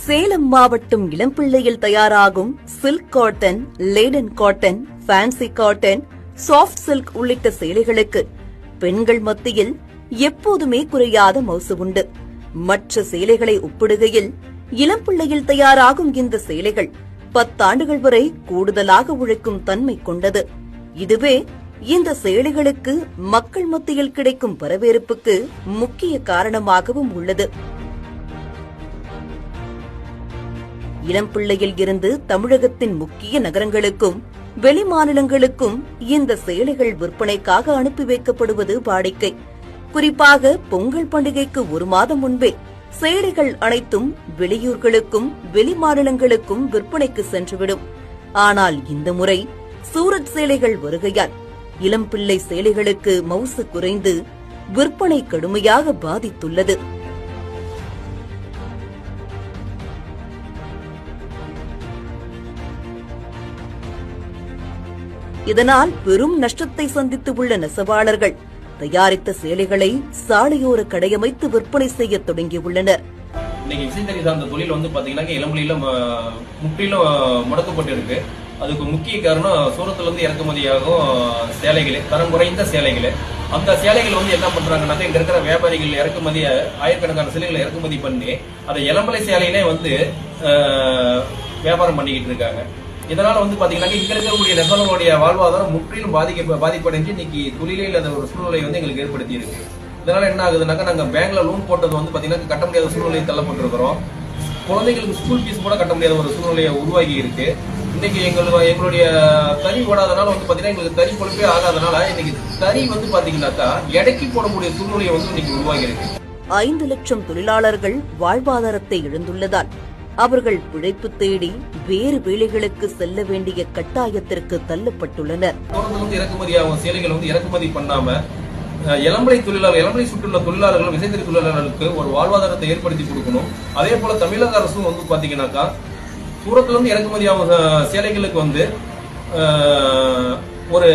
சேலம் மாவட்டம் இளம்பிள்ளையில் தயாராகும் silk cotton Laden cotton fancy cotton soft silk உள்ளிட்ட சேலைகளுக்கு பெண்கள் மத்தியில் எப்போதுமே குறையாத மவுசு உண்டு. மற்ற சேலைகளை ஒப்பிடுகையில் இளம்பிள்ளையில் தயாராகும் இந்த சேலைகள் பத்தாண்டுகள் வரை கூடுதலாக உழைக்கும் தன்மை கொண்டது. இதுவே இந்த சேலைகளுக்கு மக்கள் மத்தியில் கிடைக்கும் வரவேற்புக்கு முக்கிய காரணமாகவும் உள்ளது. இளம்பிள்ளையில் இருந்து தமிழகத்தின் முக்கிய நகரங்களுக்கும் வெளி மாநிலங்களுக்கும் இந்த சேலைகள் விற்பனைக்காக அனுப்பி வைக்கப்படுவது வாடிக்கை. குறிப்பாக பொங்கல் பண்டிகைக்கு ஒரு மாதம் முன்பே சேலைகள் அனைத்தும் வெளியூர்களுக்கும் வெளி மாநிலங்களுக்கும் விற்பனைக்கு சென்றுவிடும். ஆனால் இந்த முறை சூரத் சேலைகள் வருகையால் இளம்பிள்ளை சேலைகளுக்கு மவுசு குறைந்து விற்பனை கடுமையாக பாதித்துள்ளது. இதனால் பெரும் நஷ்டத்தை சந்தித்து உள்ள நெசவாளர்கள் தயாரித்த சேலைகளை சாலையோர கடையமைத்து விற்பனை செய்ய தொடங்கியுள்ளனர். இன்னைக்கு விசைத்தறி சார்ந்த தொழில் வந்து பாத்தீங்கன்னா இளமொழியில முற்றிலும் அஹ், முடக்கப்பட்டு இருக்கு அதுக்கு முக்கிய காரணம் சூரத்துல இருந்து இறக்குமதியாகும் சேலைகள் தரம் குறைந்த சேலைகள். அந்த சேலைகள் வந்து என்ன பண்றாங்கன்னாக்க இங்க இருக்கிற வியாபாரிகள் இறக்குமதி ஆயிரக்கணக்கான சேலைகளை இறக்குமதி பண்ணி அதை இளம்பலை சேலையிலே வந்து வியாபாரம் பண்ணிக்கிட்டு இருக்காங்க. இதனால வந்து பாத்தீங்கன்னா இங்க இருக்கக்கூடிய நெசவாளர்களுடைய வாழ்வாதாரம் முற்றிலும் பாதிக்க பாதிப்படைஞ்சு இன்னைக்கு தொழிலே இல்லாத ஒரு சூழ்நிலை வந்து எங்களுக்கு ஏற்படுத்தி இருக்கு. இதனால என்ன ஆகுதுனாக்கா நாங்க பேங்க்ல லோன் போட்டது வந்து பாத்தீங்கன்னா கட்ட முடியாத சூழ்நிலையை தள்ளப்பட்டிருக்கிறோம். குழந்தைகளுக்கு ஸ்கூல் ஃபீஸ் கூட கட்ட முடியாத ஒரு சூழ்நிலையை உருவாகி இருக்கு. இன்னைக்கு எங்களுக்கு எங்களுடைய தறி ஓடாதனால வந்து பாத்தீங்கன்னா எங்களுக்கு தறி பொழுப்பே ஆகாதனால இன்னைக்கு தறி வந்து பாத்தீங்கன்னாக்கா எடைக்கு போடக்கூடிய சூழ்நிலையை வந்து இன்னைக்கு உருவாகி இருக்கு. ஐந்து லட்சம் தொழிலாளர்கள் வாழ்வாதாரத்தை இழந்துள்ளதால் அவர்கள் பிழைப்பு தேடி வேறு வேலைகளுக்கு செல்ல வேண்டிய கட்டாயத்திற்கு தள்ளப்பட்டுள்ளனர். இறக்குமதியாகும் இறக்குமதி ஆகும் சேலைகள் வந்து இறக்குமதி பண்ணாம இளம்பலை தொழிலாளர் இளம்பலை சுற்றுள்ள தொழிலாளர்கள் விசைத்தறி தொழிலாளர்களுக்கு ஒரு வாழ்வாதாரத்தை ஏற்படுத்தி கொடுக்கணும். அதே போல தமிழக அரசும் வந்து பாத்தீங்கன்னாக்கா சூரத்துல இருந்து இறக்குமதி ஆகும் சேலைகளுக்கு வந்து ஒரு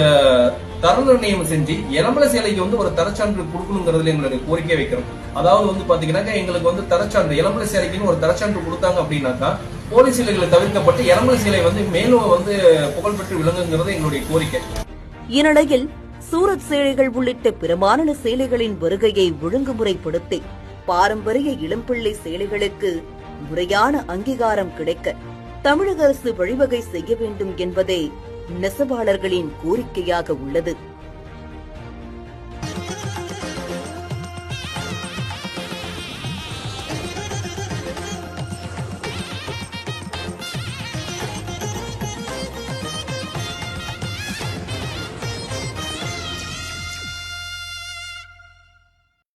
தர செஞ்சு இளம்பல சேலைக்கு வந்து ஒரு தரச்சான்று கொடுக்கணுங்கிறதுல எங்களுடைய கோரிக்கை வைக்கிறோம். அதாவது வந்து பாத்தீங்கன்னாக்கா எங்களுக்கு வந்து தரச்சான்று இளம்பல சேலைக்குன்னு ஒரு தரச்சான்று கொடுத்தாங்க அப்படின்னாக்கா போலி சிலைகளை தவிர்க்கப்பட்டு இளம்பல சிலை வந்து மேலும் வந்து புகழ்பெற்று விளங்குங்கிறது எங்களுடைய கோரிக்கை. இந்நிலையில் சூரத் சேலைகள் உள்ளிட்ட பிற மாநில சேலைகளின் வருகையை ஒழுங்குமுறைப்படுத்தி பாரம்பரிய இளம்பிள்ளை சேலைகளுக்கு முறையான அங்கீகாரம் கிடைக்க தமிழக அரசு வழிவகை செய்ய வேண்டும் என்பதே நெசவாளர்களின் கோரிக்கையாக உள்ளது.